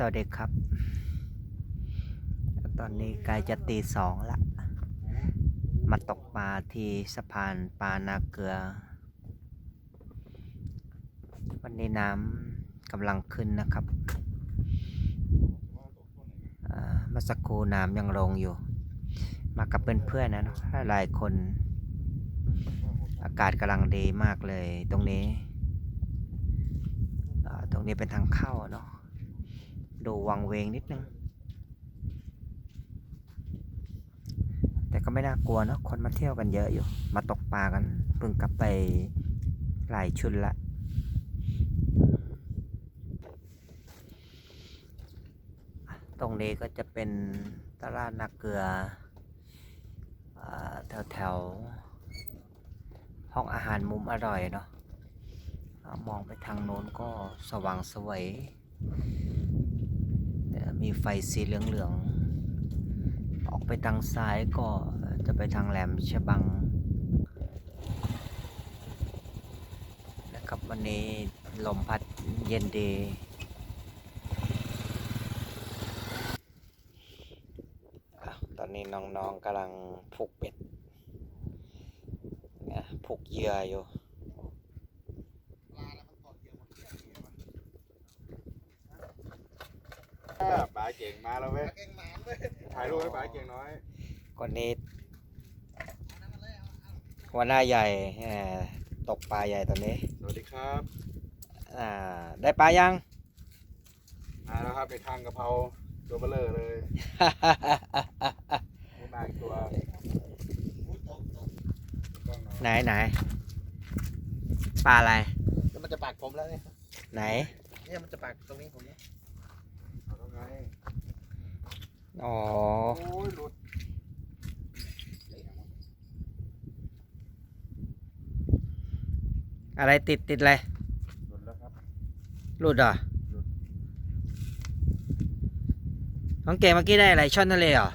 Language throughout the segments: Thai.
สวัสดีครับ ตอนนี้ใกล้จะตีสองละ มาตกปลาที่สะพานปลานาเกลือ วันนี้น้ำกำลังขึ้นนะครับอ่ามาสักครู่น้ำยังลงอยู่ มากับเพื่อนๆนะหลายคน อากาศกำลังดีมากเลยตรงนี้อ่าตรงนี้เป็นทางเข้าเนาะ ดูวังเวงนิดนึง แต่ก็ไม่น่ากลัวเนอะคนมาเที่ยวกันเยอะอยู่ มาตกปลากันเพิ่งกลับไปหลายชุดละตรงนี้ก็จะเป็นตลาดนาเกลือแถวแถวห้องอาหารมุมอร่อยเนาะมองไปทางโน้นก็สว่างสวย มีไฟสีเหลืองๆ ออกไปทางซ้ายก็จะไปทางแหลมฉบัง นะครับวันนี้ลมพัดเย็นดีอตอนนี้น้องๆกำลังผูกเบ็ดผูกเหยื่ออยู่ ป๋าเก่งมาแล้วเว้ยถ่ายรูปให้ป๋าเก่งน้อยคนนี้หัวหน้าใหญ่แหมตกปลาใหญ่ตอนนี้ สวัสดีครับอ่าได้ปลายังมาแล้วครับในทางกะเพราตัวเบลเลอร์เลยนี่มาอีกตัวกล้องหน่อยไหนไหนปลาอะไรแล้วมันจะปากผมแล้วเนี่ยไหนเนี่ยมันจะปากตรงนี้ผมเนี่ย เอาแล้วไง อ๋อ โอ้ยหลุดอะไรติดติดอะไร หลุดแล้วครับ หลุดเหรอหลุด น้องเกมเมื่อกี้ได้อะไรช่อนทะเลเหรอ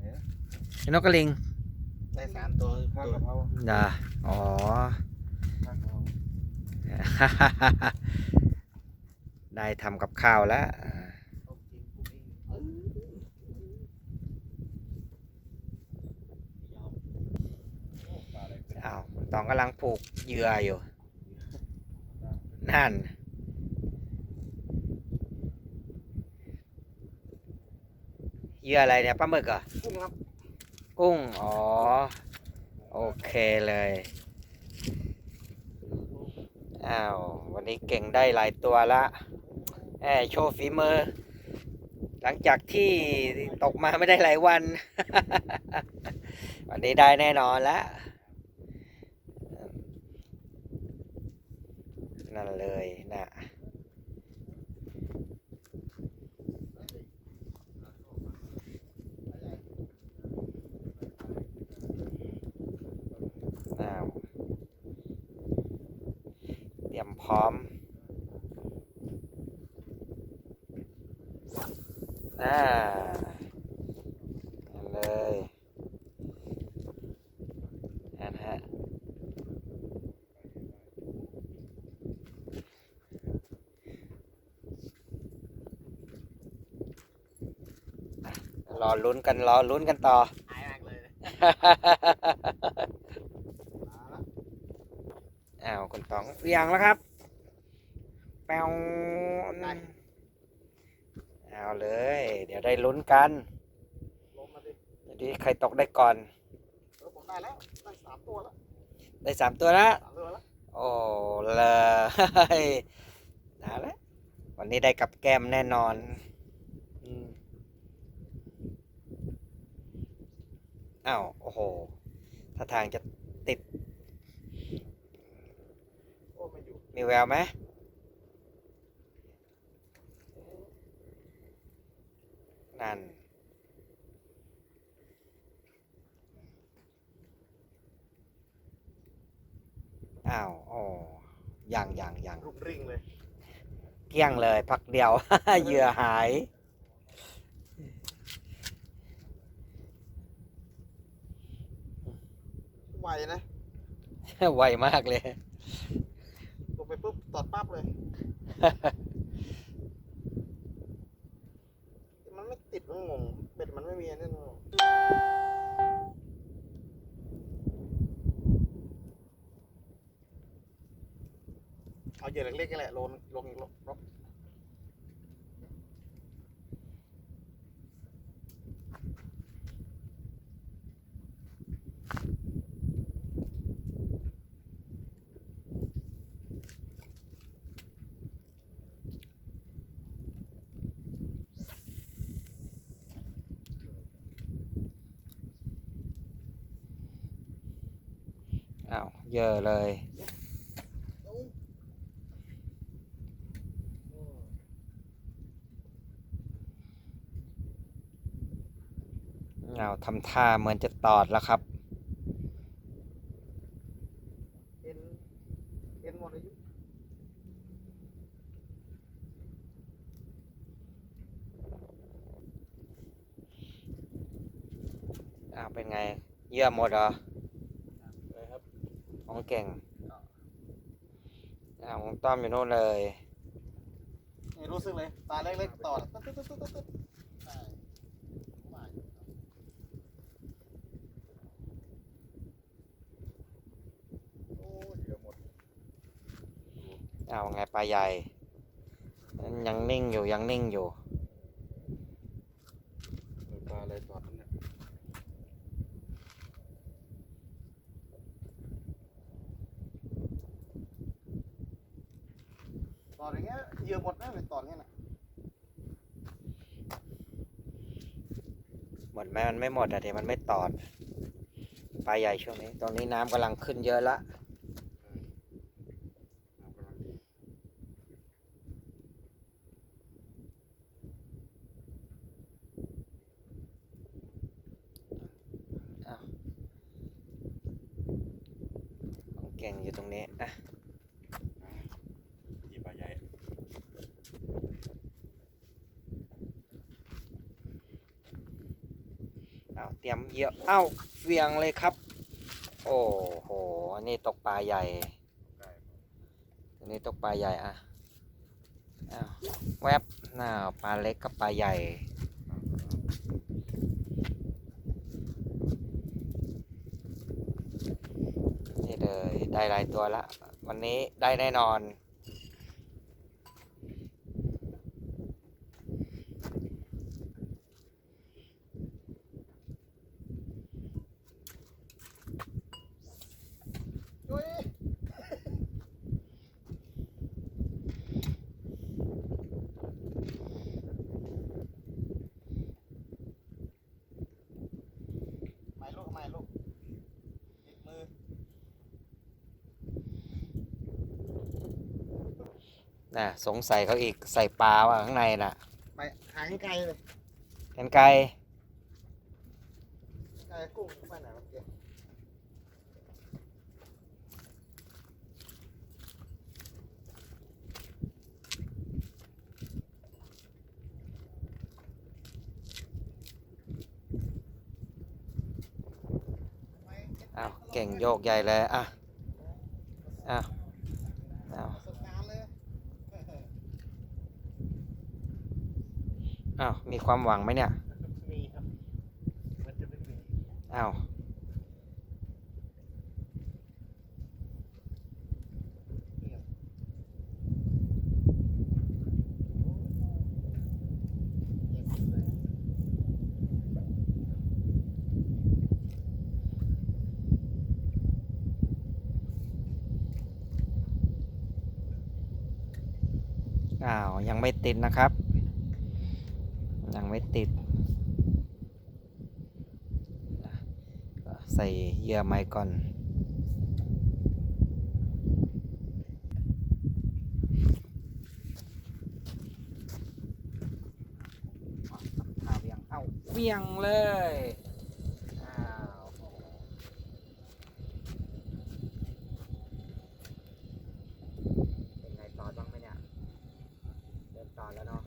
เนี่ยไอ้นกกระลิงได้สามตัวข้างตัวกะเพราเด้ออ๋อ ข้างกะเพราได้ทำกับข้าวแล้วอ้าวคุณ ตองกำลังผูกเหยื่ออยู่ นั่น เหยื่ออะไรเนี่ยปลาหมึกเหรอ กุ้งครับ กุ้ง อ๋อ โอเคเลย อ้าว วันนี้เก่งได้หลายตัวละแอบโชว์ฝีมือ หลังจากที่ตกมาไม่ได้หลายวัน วันนี้ได้แน่นอนแล้ว นั่นเลยนะอ้าวเตรียมพร้อมอ่านั่นเลยนั่นฮะ รอ ลุ้นกันรอลุ้นกันต่อ หายมากเลย อ้าวคุณต๋องเรียงแล้วครับ แปวเอาเลย เดี๋ยวได้ลุ้นกันลงมาดิเดี๋ยวดีใครตกได้ก่อน เออผมได้แล้ว ได้สามตัวแล้วได้สามตัวนะสามตัวแล้วโอ้เลย นะแล้ววันนี้ได้กับแก้มแน่นอนอืม อ้าวโอ้โหถ้าทางจะติดโอ้ไม่อยู่มีแววไหมนั่นอ้าวโอ้ยังยังยังรุกริ่งเลย เกลี้ยงเลย พักเดียว เหยื่อหาย ไวนะ ไวมากเลย ลงไปปุ๊บตอดปั๊บเลย มันไม่ติดมันงงเบ็ดมันไม่มีแน่นอนเอาเหยื่อเล็กๆกัแหละลงลงล็อก เยอะเลยอ้าวทำท่าเหมือนจะตอดแล้วครับ เอ็น เอ็นหมดอายุอ้าวเป็นไง เยื่อหมดเหรอเลยครับ ของเก่งอ้าวของต้อมอยู่โน่นเลย นี่รู้สึกเลย ตาเล็กๆต่อตึ๊ดตึ๊ดตึ๊ดตึ๊ดตึ๊ดใช่ไม่โอ้ยเหยื่อหมดอ้าวไงปลาใหญ่ ยังนิ่งอยู่ยังนิ่งอยู่ปลาอะไรตอดเนี่ย ตอดอย่างเงี้ยเหยื่อหมดแน่เลยตอดเงี้ยนะหมดไหมมันไม่หมดอะเดี๋ยวมันไม่ตอดปลาใหญ่ช่วงนี้ตรงนี้น้ำกำลังขึ้นเยอะละอ้าวของเก่งอยู่ตรงนี้อะ ยี่ปลาใหญ่ เตรียมเยอะเอ้าเวียงเลยครับ โอ้โหนนี้ตกปลาใหญ่ตรงนี้ตกปลาใหญ่อะอ้าวแวบหน้าปลาเล็กกับปลาใหญ่นี่เลยได้หลายตัวละ วันนี้ได้แน่นอน จุ้ยไม่ลูกไม่ลูกติดมือ น่ะสงสัยเขาอีกใส่ปลาว่ะข้างในน่ะไปหางไกลเลยเห็นไกลไกลกุ้งไปไหนเมื่อกี้อ้าวเก่งโยกใหญ่เลยอะอ้าวอ้าว ประสบการณ์เลย อ้าว มีความหวังไหมเนี่ย มีครับ มันจะไม่มีอ้าวเย็นเลยอ้าว ยังไม่ติดนะครับ ยังไม่ติดอะก็ ใส่เหยื่อไม้ก่อนเอาเวียงเอาเวียงเลยอ้าวเป็นไงต่อบ้างไหมเนี่ยเริ่มต่อแล้วเนาะ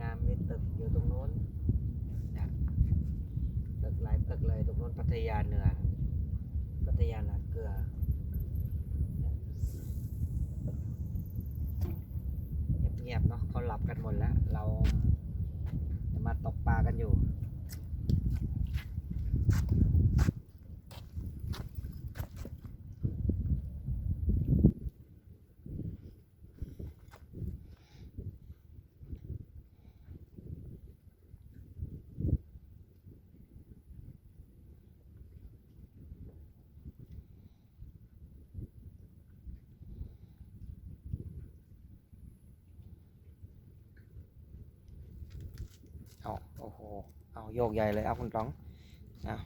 งามมีตึกอยู่ตรงโน้นนะตึกหลายตึกเลยตรงโน้นพัทยาเหนือพัทยาหลักเกลือเงียบๆเนาะเขาหลับกันหมดแล้ว เรามาตกปลากันอยู่ เอาโอ้โห เอาโยกใหญ่เลย เอาคุณร้องเอา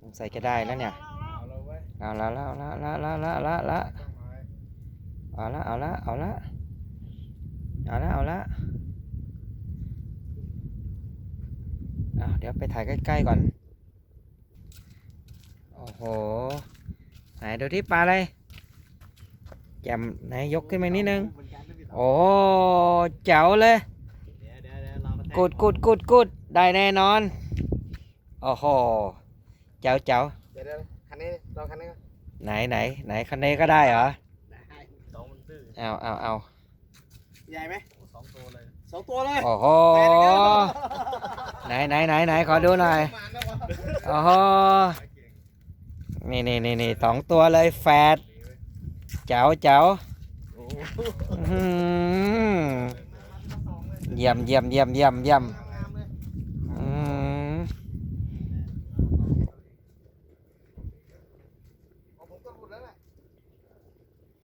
สงสัยจะได้แล้วเนี่ยเอาเราไว้เอาละละละละละละละละต้องไม้เอาละเอาละเอาละเอาละเอาละเอาเดี๋ยวไปถ่ายใกล้ๆก่อน โอ้โห ไหนดูที่ปลาอะไรแจมไหนยกขึ้นมานิดนึงเหมือนกันนะพี่สาวโอ้เจ๋วเลย กุดกุดกุดกุดได้แน่นอน โอ้โห เจ๋วเจ๋วเดี๋ยวเดี๋ยวคันนี้ลองคันนี้ก่อนไหนไหนไหนคันนี้ก็ได้เหรอ ได้สองมันตื้อเอาเอาเอาใหญ่ไหมสองตัวเลยสองตัวเลยโอ้โห แปดอีกแล้วไหนไหนไหนไหนขอดูหน่อย ประมาณนั้นวะโอ้โห นี่นี่นี่นี่สองตัวเลยแฟดเจ๋วเจ๋วโอ้อื้อหือ เยี่ยมเยี่ยมเยี่ยมเยี่ยมเยี่ยม